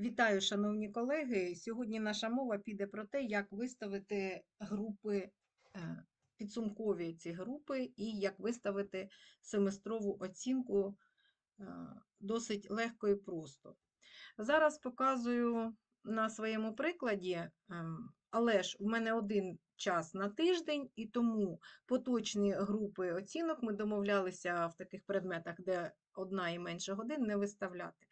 Вітаю, шановні колеги. Сьогодні наша мова піде про те, як виставити групи, е, підсумкові ці групи, і як виставити семестрову оцінку е, досить легко і просто. Зараз показую на своєму прикладі, ем, але ж в мене один час на тиждень, і тому поточні групи оцінок ми домовлялися в таких предметах, де одна і менше годин не виставляти.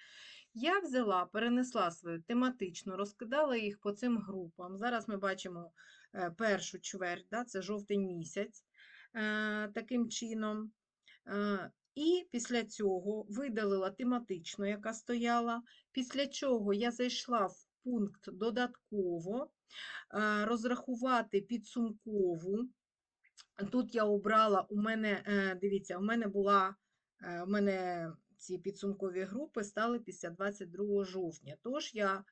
Я взяла, перенесла свою тематично, розкидала їх по цим групам. Зараз ми бачимо е, першу чверть, да, це жовтень місяць, е, таким чином. Е, І після цього видалила тематичну, яка стояла. Після чого я зайшла в пункт додатково, розрахувати підсумкову. Тут я обрала, у мене, дивіться, у мене була, у мене ці підсумкові групи стали після 22 жовтня. Тож я,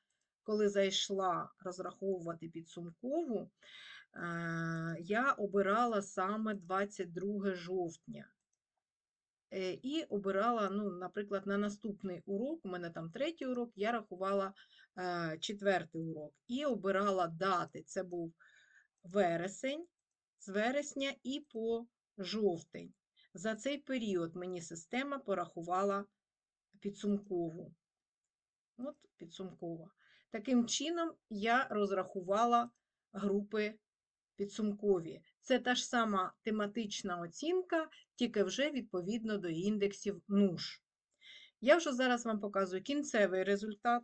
коли зайшла розраховувати підсумкову, е, я обирала саме 22 жовтня. Е, І обирала, ну, наприклад, на наступний урок, у мене там третій урок, я рахувала е, четвертий урок. І обирала дати. Це був вересень, з вересня і по жовтень. За цей період мені система порахувала підсумкову. От підсумкова. Таким чином, я розрахувала групи підсумкові. Це та ж сама тематична оцінка, тільки вже відповідно до індексів НУШ. Я вже зараз вам показую кінцевий результат,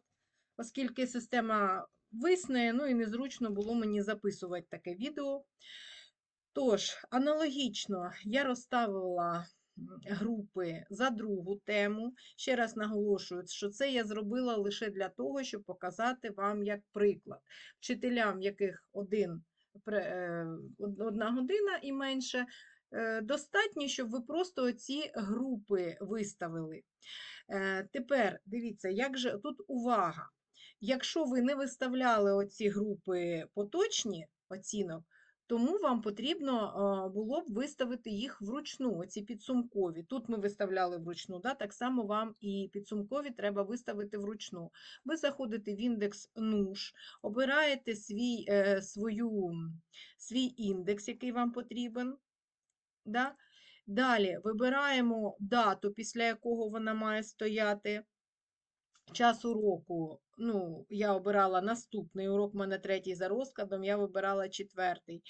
оскільки система висне, ну і незручно було мені записувати таке відео. Тож, аналогічно я розставила групи за другу тему. Ще раз наголошую, що це я зробила лише для того, щоб показати вам як приклад. Вчителям, яких один, е, одна година і менше, е, достатньо, щоб ви просто ці групи виставили. Е, тепер дивіться, як же тут увага. Якщо ви не виставляли оці групи поточні оцінок, тому вам потрібно було б виставити їх вручну, оці підсумкові. Тут ми виставляли вручну, да? так само вам і підсумкові треба виставити вручну. Ви заходите в індекс НУШ, обираєте свій, е, свою, свій індекс, який вам потрібен. Да? Далі вибираємо дату, після якого вона має стояти. Час уроку, ну, я обирала наступний урок, у мене третій за розкладом, я вибирала четвертий.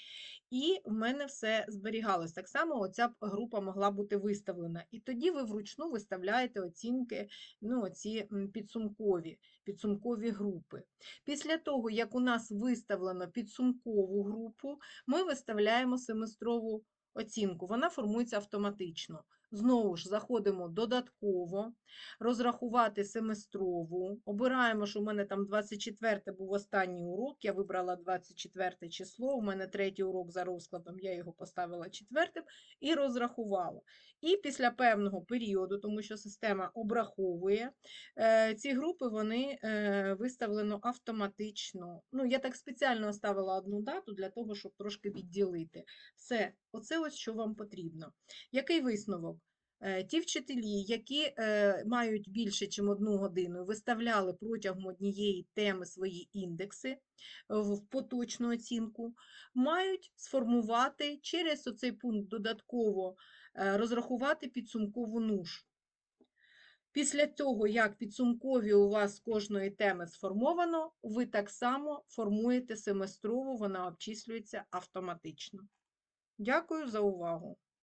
І в мене все зберігалось. Так само оця група могла бути виставлена. І тоді ви вручну виставляєте оцінки, ну, оці підсумкові, підсумкові групи. Після того, як у нас виставлено підсумкову групу, ми виставляємо семестрову оцінку. Вона формується автоматично. Знову ж заходимо додатково, розрахувати семестрову. Обираємо, що у мене там 24 був останній урок, я вибрала 24 число, у мене третій урок за розкладом, я його поставила четвертим і розрахувала. І після певного періоду, тому що система обраховує, е, ці групи вони е, виставлено автоматично. Ну, Я так спеціально оставила одну дату для того, щоб трошки відділити. Все, оце ось що вам потрібно. Який висновок? Е, ті вчителі, які е, мають більше, ніж одну годину, виставляли протягом однієї теми свої індекси е, в поточну оцінку, мають сформувати через оцей пункт додатково розрахувати підсумкову нуж. Після того, як підсумкові у вас кожної теми сформовано, ви так само формуєте семестрову, вона обчислюється автоматично. Дякую за увагу!